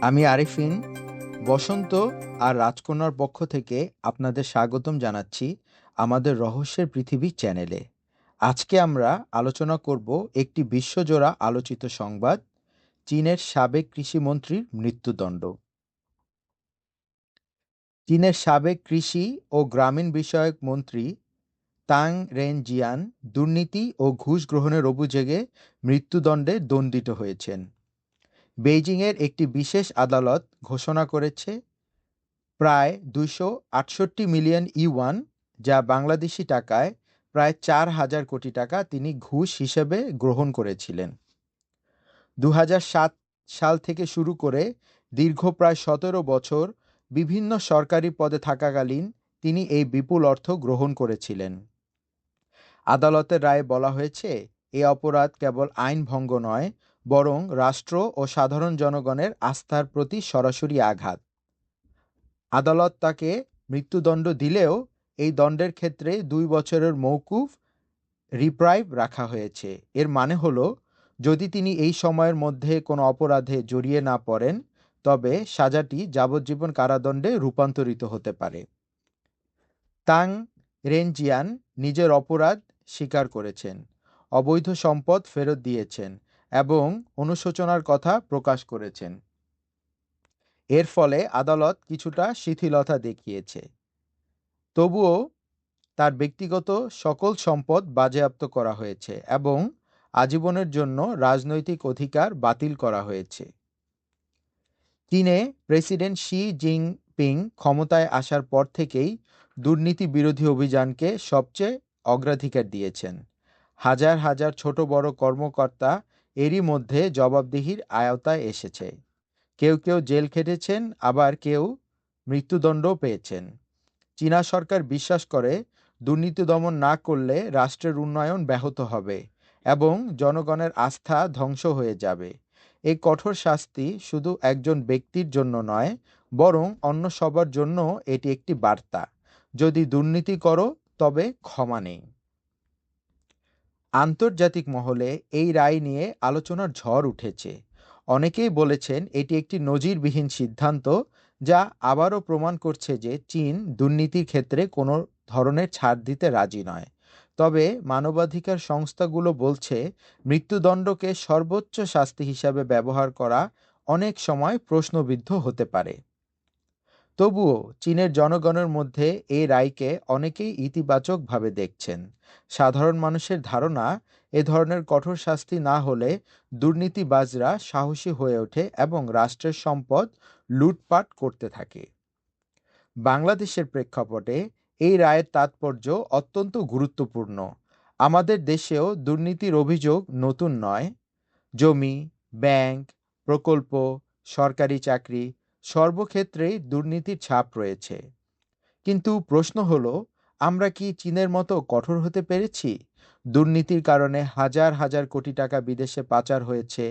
আমি আরিফিন, বসন্ত আর রাজকন্যার পক্ষ থেকে আপনাদের স্বাগতম জানাচ্ছি আমাদের রহস্যের পৃথিবী চ্যানেলে। আজকে আমরা আলোচনা করব একটি বিশ্বজোড়া আলোচিত সংবাদ, চীনের সাবেক কৃষিমন্ত্রীর মৃত্যুদণ্ড। চীনের সাবেক কৃষি ও গ্রামীণ বিষয়ক মন্ত্রী তাং রেন জিয়ান দুর্নীতি ও ঘুষ গ্রহণের অভিযোগে মৃত্যুদণ্ডে দণ্ডিত হয়েছেন। বেইজিংয়ের একটি বিশেষ আদালত ঘোষণা করেছে প্রায় দুইশো আটষট্টি মিলিয়ন ইউয়ান, যা বাংলাদেশি টাকায় প্রায় চার হাজার কোটি টাকা তিনি ঘুষ হিসেবে গ্রহণ করেছিলেন। দু সাল থেকে শুরু করে দীর্ঘ প্রায় সতেরো বছর বিভিন্ন সরকারি পদে থাকাকালীন তিনি এই বিপুল অর্থ গ্রহণ করেছিলেন। আদালতের রায়ে বলা হয়েছে, এ অপরাধ কেবল আইন ভঙ্গ নয় বরং রাষ্ট্র ও সাধারণ জনগণের আস্থার প্রতি সরাসরি আঘাত। আদালত তাকে মৃত্যুদণ্ড দিলেও এই দণ্ডের ক্ষেত্রে দুই বছরের মৌকুফ রিপ্রাইভ রাখা হয়েছে। এর মানে হলো, যদি তিনি এই সময়ের মধ্যে কোনো অপরাধে জড়িয়ে না পড়েন, তবে সাজাটি যাবজ্জীবন কারাদণ্ডে রূপান্তরিত হতে পারে। তাং রেনজিয়ান নিজের অপরাধ স্বীকার করেছেন। অবৈধ সম্পদ ফেরত দিয়েছেন। এবং অনুশোচনার কথা প্রকাশ করেছেন। এর ফলে আদালত কিছুটা শিথিলতা দেখিয়েছে। তবুও তার ব্যক্তিগত সকল সম্পদ বাজেয়াপ্ত করা হয়েছে এবং আজীবনের জন্য রাজনৈতিক অধিকার বাতিল করা হয়েছে। চীনে প্রেসিডেন্ট শি জিনপিং ক্ষমতায় আসার পর থেকেই দুর্নীতি বিরোধী অভিযানকে সবচেয়ে অগ্রাধিকার দিয়েছেন। হাজার হাজার ছোট বড় কর্মকর্তা এরই মধ্যে জবাবদিহির আয়তায় এসেছে। কেউ কেউ জেল খেটেছেন, আবার কেউ মৃত্যুদণ্ডও পেয়েছেন। চীনা সরকার বিশ্বাস করে, দুর্নীতি দমন না করলে রাষ্ট্রের উন্নয়ন ব্যাহত হবে এবং জনগণের আস্থা ধ্বংস হয়ে যাবে। এই কঠোর শাস্তি শুধু একজন ব্যক্তির জন্য নয়, বরং অন্য সবার জন্য এটি একটি বার্তা। যদি দুর্নীতি করো, তবে ক্ষমা নেই। আন্তর্জাতিক মহলে এই রায় নিয়ে আলোচনার ঝড় উঠেছে। অনেকেই বলেছেন এটি একটি নজিরবিহীন সিদ্ধান্ত, যা আবারও প্রমাণ করছে যে চীন দুর্নীতির ক্ষেত্রে কোনো ধরনের ছাড় দিতে রাজি নয়। তবে মানবাধিকার সংস্থাগুলো বলছে, মৃত্যুদণ্ডকে সর্বোচ্চ শাস্তি হিসাবে ব্যবহার করা অনেক সময় প্রশ্নবিদ্ধ হতে পারে। তবুও চীনের জনগণের মধ্যে এই রায়কে অনেকেই ইতিবাচকভাবে দেখছেন। সাধারণ মানুষের ধারণা, এ ধরনের কঠোর শাস্তি না হলে দুর্নীতিবাজরা সাহসী হয়ে ওঠে এবং রাষ্ট্রের সম্পদ লুটপাট করতে থাকে। বাংলাদেশের প্রেক্ষাপটে এই রায়ের তাৎপর্য অত্যন্ত গুরুত্বপূর্ণ। আমাদের দেশেও দুর্নীতির অভিযোগ নতুন নয়। জমি, ব্যাংক, প্রকল্প, সরকারি চাকরি সর্বক্ষেত্রেই দুর্নীতির ছাপ রয়েছে। কিন্তু প্রশ্ন হলো, আমরা কি চীনের মতো কঠোর হতে পেরেছি? দুর্নীতির কারণে হাজার হাজার কোটি টাকা বিদেশে পাচার হয়েছে,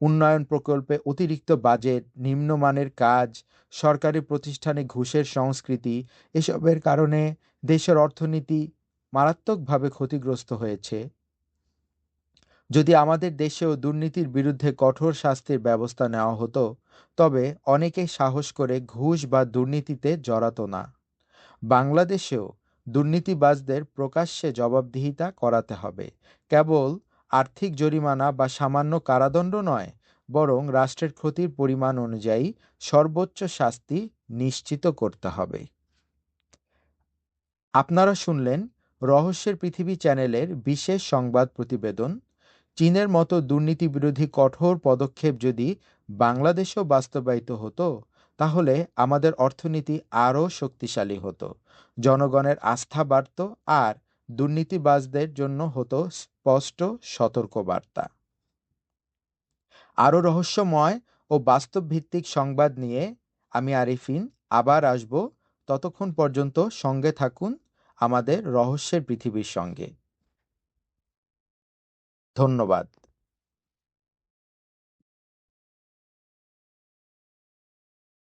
উন্নয়ন প্রকল্পে অতিরিক্ত বাজেট, নিম্নমানের কাজ, সরকারি প্রতিষ্ঠানে ঘুষের সংস্কৃতি, এসবের কারণে দেশের অর্থনীতি মারাত্মকভাবে ক্ষতিগ্রস্ত হয়েছে। যদি আমাদের দেশেও দুর্নীতির বিরুদ্ধে কঠোর শাস্তির ব্যবস্থা নেওয়া হতো, তবে অনেকেই সাহস করে ঘুষ বা দুর্নীতিতে জড়াতো না। বাংলাদেশেও দুর্নীতিবাজদের প্রকাশ্যে জবাবদিহিতা করাতে হবে। কেবল আর্থিক জরিমানা বা সামান্য কারাদণ্ড নয়, বরং রাষ্ট্রের ক্ষতির পরিমাণ অনুযায়ী সর্বোচ্চ শাস্তি নিশ্চিত করতে হবে। আপনারা শুনলেন রহস্যের পৃথিবী চ্যানেলের বিশেষ সংবাদ প্রতিবেদন। চীনের মতো দুর্নীতি বিরোধী কঠোর পদক্ষেপ যদি বাংলাদেশেও বাস্তবায়িত হতো, তাহলে আমাদের অর্থনীতি আরও শক্তিশালী হতো। জনগণের আস্থা বাড়ত আর দুর্নীতিবাজদের জন্য হতো স্পষ্ট সতর্কবার্তা। আরও রহস্যময় ও বাস্তবভিত্তিক সংবাদ নিয়ে আমি আরিফিন আবার আসব। ততক্ষণ পর্যন্ত সঙ্গে থাকুন আমাদের রহস্যের পৃথিবীর সঙ্গে। ধন্যবাদ।